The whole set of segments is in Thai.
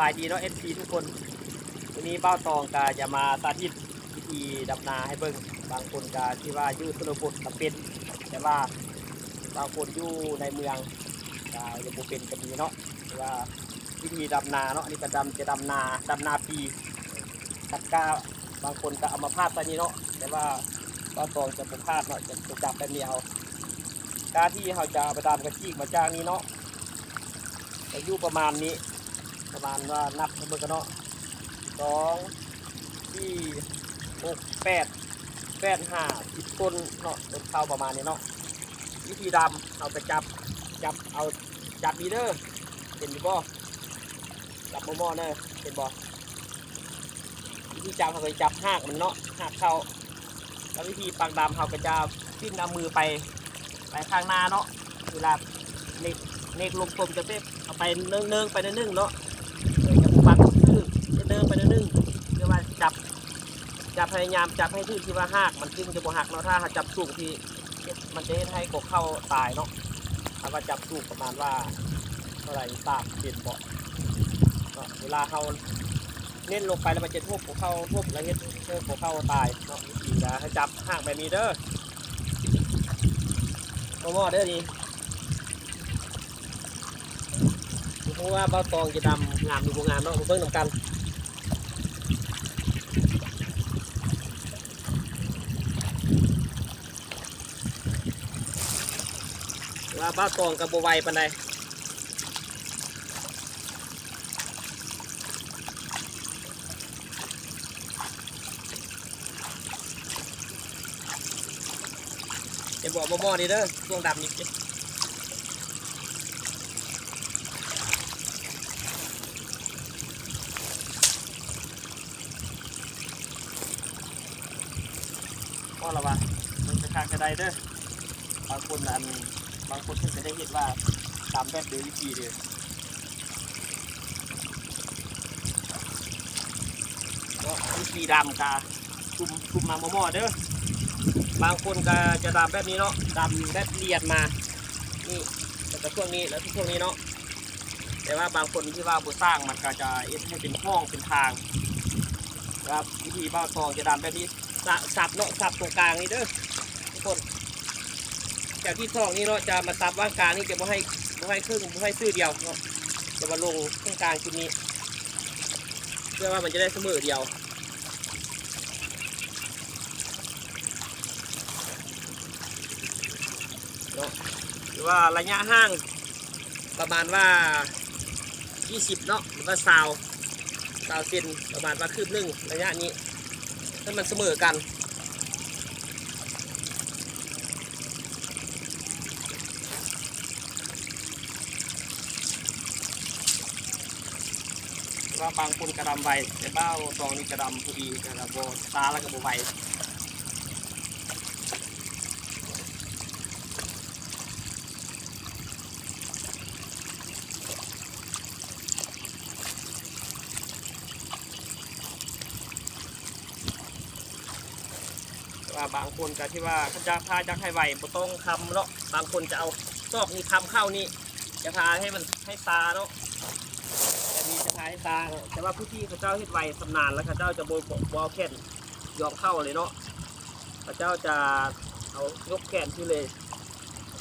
บายดีเนาะเอฟซีทุกคน วันนี้เบ้าตองกาจะมาสาธิตวิธีดำนาให้เบิ่งบางคนกาที่ว่ายู่ชนบทก็เป็นแต่ว่าบางคนอยู่ในเมืองกาจะบ่เป็นก็มีเนาะว่าวิธีดำนาเนาะอันนี้ก็ดำจะดำนาดำนาปีตัดกาบางคนก็เอามาพาดไปนี่เนาะแต่ว่าเบ้าตองจะบ่พาดเนาะจะจะจับแบบนี้เอากาที่เขาจะเอาไปดำกระชีกมาจ้างนี้เนาะอายุประมาณนี้ ประมาณว่านับเบิ่งกันเนาะสองที่หกแปดแปดห้าสิบต้นเนาะต้นข้าประมาณนี้เนาะวิธีดำเอาไปจับจับเอาจับดีเด้อเห็นอยู่บ่จับมอมอเด้อเห็นบ่วิธีจับเขาไปจับหากมันเนาะหากเขาแล้ววิธีปักดำเขาก็จะปิ้นเอามือไปไปข้างหน้าเนาะเวลาเนกเนกลมกลมจะเป๊ะเอาไปเนืองเนื่องๆไปเนื่องๆเนาะ เดี๋ยวจะปักชื่อ จะเดินไปเรื่อยๆเรียกว่าจับจับพยายามจับให้ทื่ที่ว่าหักมันจึงจะบ่หักเนาะถ้าจับสูงที่มันจะเฮ็ดให้กบเข้าตายเนาะถ้าว่าจับสูงประมาณว่าเท่าไหร่ตากเปลี่ยนเบาะเนาะเวลาเขาเน้นลงไปแล้วมันจะทุบกบเข้าทุบแล้วเฮ็ดเจอกบเข้าตายเนาะวิธีจะให้จับหักแบบนี้เด้อมอมอเด้อนี่เพราะว่าเบ้าตองจะดำงามดูโบงามเนาะมาเบิ่งนำกัน ว่าบ้าตองกับโบไวปันใดจะบอกบ่มอนี่เด้อช่วงดำนี่ก็ระวังมันจะขาดกระไดเด้อบางคนอัน บางคนเพิ่งจะได้เห็นว่าตามแบบเดวิธีเด้อก็วิธีดำกาคุมคุมมาหม้อเด้อบางคนก็จะดำแบบนี้เนาะดำแบบเรียดมานี่แล้วก็ช่วงนี้แล้วช่วงนี้เนาะแต่ว่าบางคนที่ว่าบุสร้างมันก็จะเอ็ดให้เป็นห้องเป็นทางนะครับวิธีบ้าทองจะดำแบบนี้สะสับเนาะสับตรงกลางนี่เด้อทุกคน จากที่ซองนี่เนาะจะมาสับว่างกลางนี่จะบ่ให้บ่ให้ครึ่งบ่ให้ซื่อเดียวเนาะจะมาลงตรงกลางชุดนี้ เพื่อว่ามันจะได้เสมอเดียวเนาะหรือว่าระยะห่าง ประมาณว่า 20 เนาะหรือว่าซาวซาวเซนประมาณว่าคืบหนึ่งระยะนี้ให้มันเสมอกัน ว่าบางคนกระดำไวแต่บ้าตองนี่กระดำพอดีกระดำโบตาแล้วก็โบไวว่าบางคนก็ที่ว่าเขาจะพาจักให้ไวบ่ต้องคำเนาะบางคนจะเอาซอกนี่คำเข้านี่จะพาให้มันให้ตาเนาะ มีจะพาให้ตาเนาะแต่ว่าผู้ที่เขาเจ้าเฮ็ดไวสำนานแล้วเขาเจ้าจะโบยบอลแค่นยอมเข้าเลยเนาะเขาเจ้าจะเอายกแขนที่เลย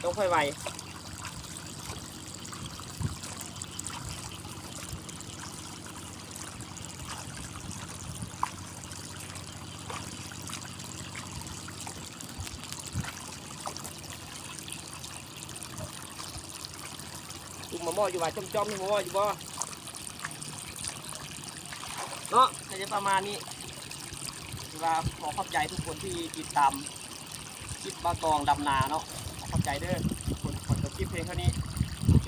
ต้องค่อยไวมมะม่วงอยู่ว่าจอมๆนี่มะม่วงอยู่บ่ เนาะก็จะประมาณนี้เวลาขอขอบใจทุกคนที่ติดตามคลิปมาตองดำนาเนาะขอขอบใจเด้อทุกคนขอจบคลิปเพลงเท่านี้โอเค